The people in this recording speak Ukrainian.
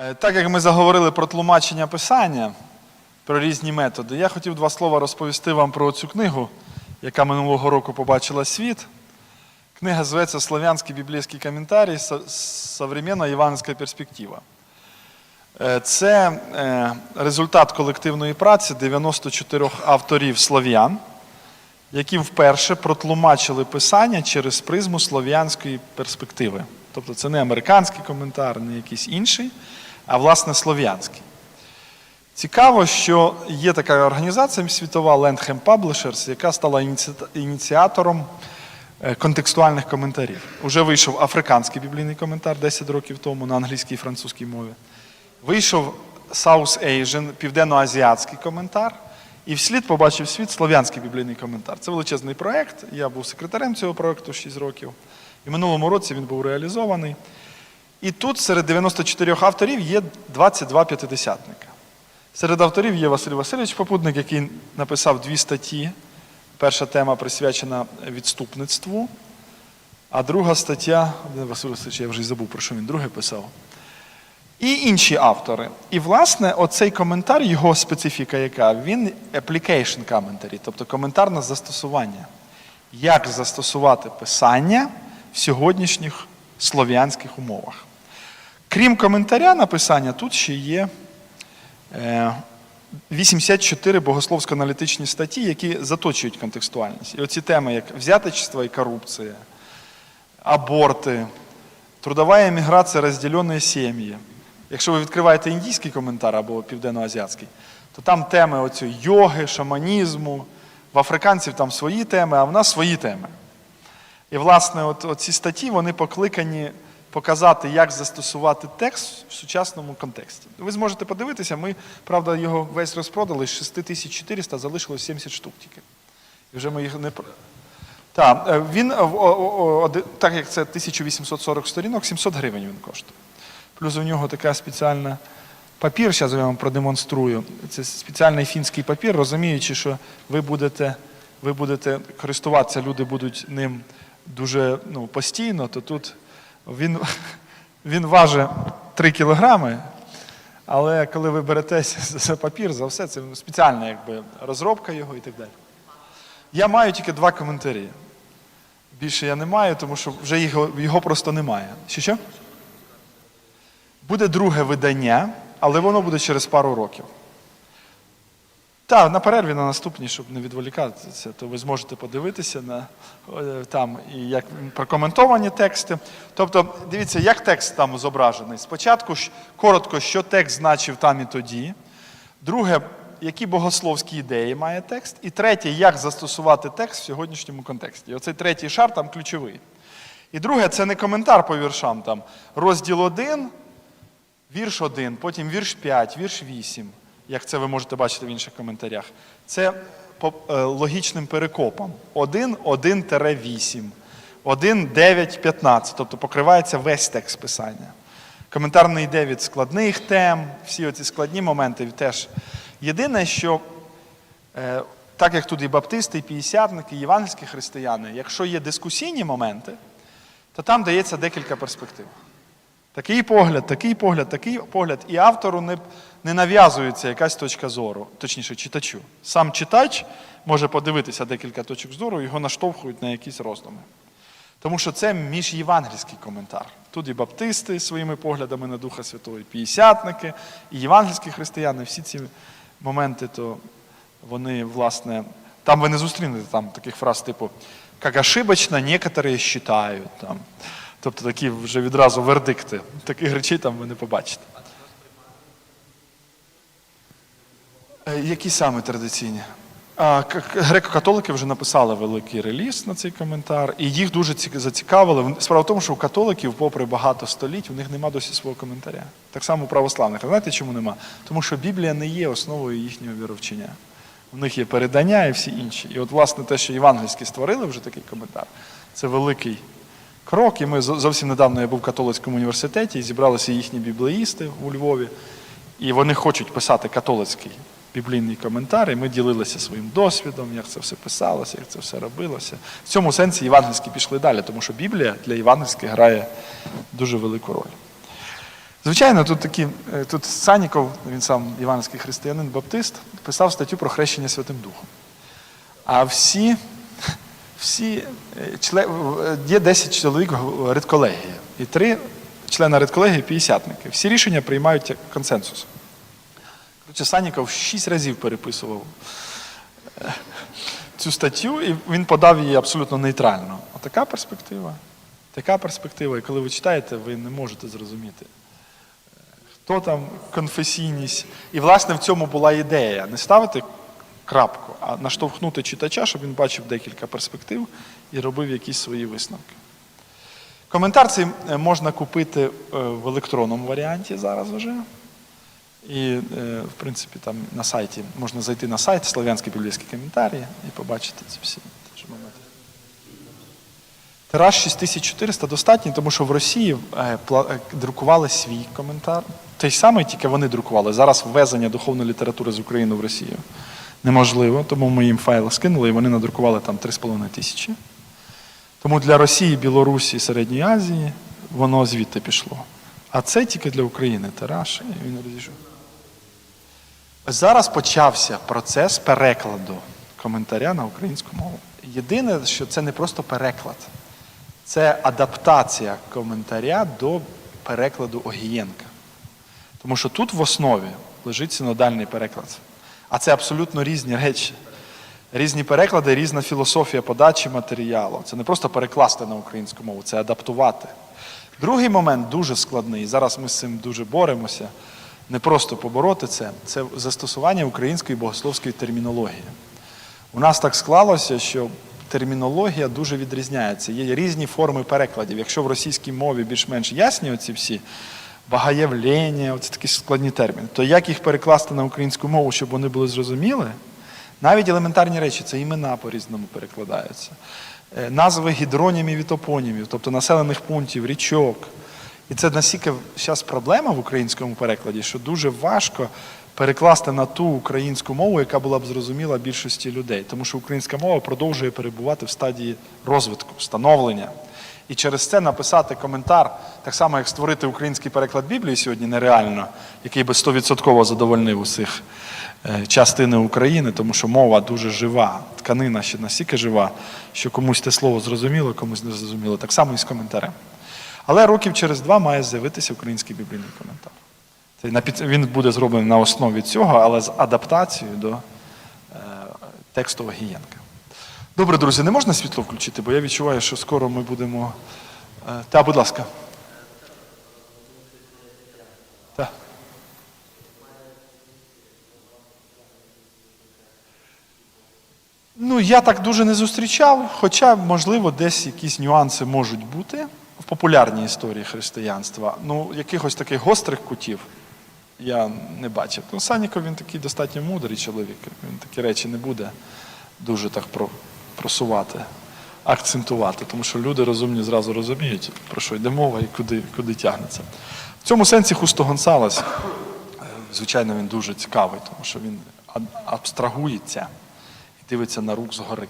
Е, Так як ми заговорили про тлумачення писання, про різні методи, я хотів два слова розповісти вам про цю книгу, яка минулого року побачила світ. Книга зветься Славянський біблійський коментарій «Со- Современна євангельська перспектива. Е, Це е, результат колективної праці 94 авторів слов'ян, які вперше протлумачили писання через призму слов'янської перспективи. Тобто це не американський коментар, не якийсь інший, а власне слов'янський. Цікаво, що є така організація світова Landham Publishers, яка стала ініціатором е, контекстуальних коментарів. Уже вийшов африканський біблійний коментар 10 років тому на англійській і французькій мові. Вийшов South Asian, південноазіатський коментар, і вслід побачив світ слов'янський біблійний коментар. Це величезний проєкт. Я був секретарем цього проєкту 6 років. І минулому році він був реалізований. І тут серед 94 авторів є 22 п'ятидесятника. Серед авторів є Василь Васильович Попутник, який написав дві статті. Перша тема присвячена відступництву, а друга стаття, Василь Васильович, я вже й забув, про що він друге писав. І інші автори. І, власне, оцей коментар, його специфіка яка? Він application commentary, тобто коментар на застосування. Як застосувати писання в сьогоднішніх слов'янських умовах. Крім коментаря на писання, тут ще є е, 84 богословсько-аналітичні статті, які заточують контекстуальність. І оці теми, як взяточство і корупція, аборти, трудова еміграція, розділені сім'ї. Якщо ви відкриваєте індійський коментар або південноазіатський, то там теми оцю йоги, шаманізму, в африканців там свої теми, а в нас свої теми. І, власне, от, ці статті вони покликані показати, як застосувати текст в сучасному контексті. Ви зможете подивитися, ми, правда, його весь розпродали, з 6400 залишилось 70 штук тільки. І вже ми їх не так, е, він, так як це 1840 сторінок, 700 гривень він коштує. Плюс у нього така спеціальна папір, зараз я вам продемонструю. Це спеціальний фінський папір, розуміючи, що ви будете, ви будете користуватися, люди будуть ним дуже ну, постійно, то тут він, він важить 3 кілограми, але коли ви беретеся за папір, за все, це спеціальна якби, розробка його і так далі. Я маю тільки два коментарі. Більше я не маю, тому що вже його, його просто немає. Що що? Буде друге видання, але воно буде через пару років. Так, на перерві на наступній, щоб не відволікатися, то ви зможете подивитися на е, там і як прокоментовані тексти. Тобто, дивіться, як текст там зображений. Спочатку коротко, що текст значив там і тоді. Друге, які богословські ідеї має текст. І третє, як застосувати текст в сьогоднішньому контексті. І оцей третій шар там ключовий. І друге, це не коментар по віршам. Там розділ 1, вірш 1, потім вірш 5, вірш 8, як це ви можете бачити в інших коментарях. Це по е, логічним перекопом. 1, 1-8, 1, 9, 15. Тобто покривається весь текст писання. Коментар не йде від складних тем, всі оці складні моменти теж. Єдине, що е, так як тут і баптисти, і п'ятдесятники, і євангельські християни, якщо є дискусійні моменти, то там дається декілька перспектив. Такий погляд, такий погляд, такий погляд. І автору не, не нав'язується якась точка зору, точніше, читачу. Сам читач може подивитися декілька точок зору, його наштовхують на якісь роздуми. Тому що це міжєвангельський коментар. Тут і баптисти своїми поглядами на Духа Святого, і п'ятдесятники, і євангельські християни, всі ці моменти, то вони, власне, там ви не зустрінете там таких фраз, типу, як ошибочно некоторые считають. Там. Тобто такі вже відразу вердикти. Таких речей там ви не побачите. Е, Які саме традиційні? Греко-католики вже написали великий реліз на цей коментар, і їх дуже зацікавили. Справа в тому, що у католиків, попри багато століть, у них нема досі свого коментаря. Так само у православних. А знаєте, чому нема? Тому що Біблія не є основою їхнього віровчення. У них є передання і всі інші. І от, власне, те, що євангельські створили вже такий коментар, це великий крок. І ми зовсім недавно я був в католицькому університеті, і зібралися їхні біблеїсти у Львові. І вони хочуть писати католицький біблійний коментар, і ми ділилися своїм досвідом, як це все писалося, як це все робилося. В цьому сенсі євангельські пішли далі, тому що Біблія для євангельських грає дуже велику роль. Звичайно, тут такі, е, тут Саніков, він сам іванський християнин, баптист, писав статтю про хрещення Святим Духом. А всі, всі е, е, є 10 чоловік редколегії, і три члена редколегії п'ятдесятники. Всі рішення приймають консенсус. Коротше, Саніков шість разів переписував е, цю статтю, і він подав її абсолютно нейтрально. Отака перспектива. Така перспектива. І коли ви читаєте, ви не можете зрозуміти, хто там конфесійність. І, власне, в цьому була ідея не ставити крапку, а наштовхнути читача, щоб він бачив декілька перспектив і робив якісь свої висновки. Коментар цей е, можна купити е, в електронному варіанті зараз вже. І, е, в принципі, там на сайті можна зайти на сайт Слов'янські біблійські коментарі і побачити ці всі теж моменти. Тираж 6400 достатній, тому що в Росії друкували свій коментар. Той самий, тільки вони друкували. Зараз ввезення духовної літератури з України в Росію неможливо, тому ми їм файли скинули, і вони надрукували там 3,5 тисячі. Тому для Росії, Білорусі, Середньої Азії воно звідти пішло. А це тільки для України тираж, і він розійшов. Зараз почався процес перекладу коментаря на українську мову. Єдине, що це не просто переклад, це адаптація коментаря до перекладу Огієнка. Тому що тут в основі лежить синодальний переклад. А це абсолютно різні речі. Різні переклади, різна філософія подачі матеріалу. Це не просто перекласти на українську мову, це адаптувати. Другий момент дуже складний. Зараз ми з цим дуже боремося. Не просто побороти це, це застосування української богословської термінології. У нас так склалося, що термінологія дуже відрізняється. Є різні форми перекладів. Якщо в російській мові більш-менш ясні оці всі багаявлення, оці такі складні терміни, то як їх перекласти на українську мову, щоб вони були зрозуміли? Навіть елементарні речі, це імена по-різному перекладаються. Е, Назви гідронімів і топонімів, тобто населених пунктів, річок. І це настільки зараз проблема в українському перекладі, що дуже важко перекласти на ту українську мову, яка була б зрозуміла більшості людей. Тому що українська мова продовжує перебувати в стадії розвитку, становлення. І через це написати коментар, так само як створити український переклад Біблії сьогодні нереально, який би 100% задовольнив усіх е, частини України, тому що мова дуже жива, тканина ще настільки жива, що комусь те слово зрозуміло, комусь не зрозуміло. Так само і з коментарем. Але років через два має з'явитися український біблійний коментар. Він буде зроблений на основі цього, але з адаптацією до е, тексту Огієнка. Добре, друзі, не можна світло включити, бо я відчуваю, що скоро ми будемо. е, Та, будь ласка. Та. Ну, я так дуже не зустрічав, хоча, можливо, десь якісь нюанси можуть бути в популярній історії християнства. Ну, якихось таких гострих кутів я не бачив. Ну, Саніков він такий достатньо мудрий чоловік. Він такі речі не буде дуже так про, просувати, акцентувати, тому що люди розумні зразу розуміють, про що йде мова і куди, куди тягнеться. В цьому сенсі Хусто Гонсалес, е, звичайно, він дуже цікавий, тому що він абстрагується і дивиться на рук згори.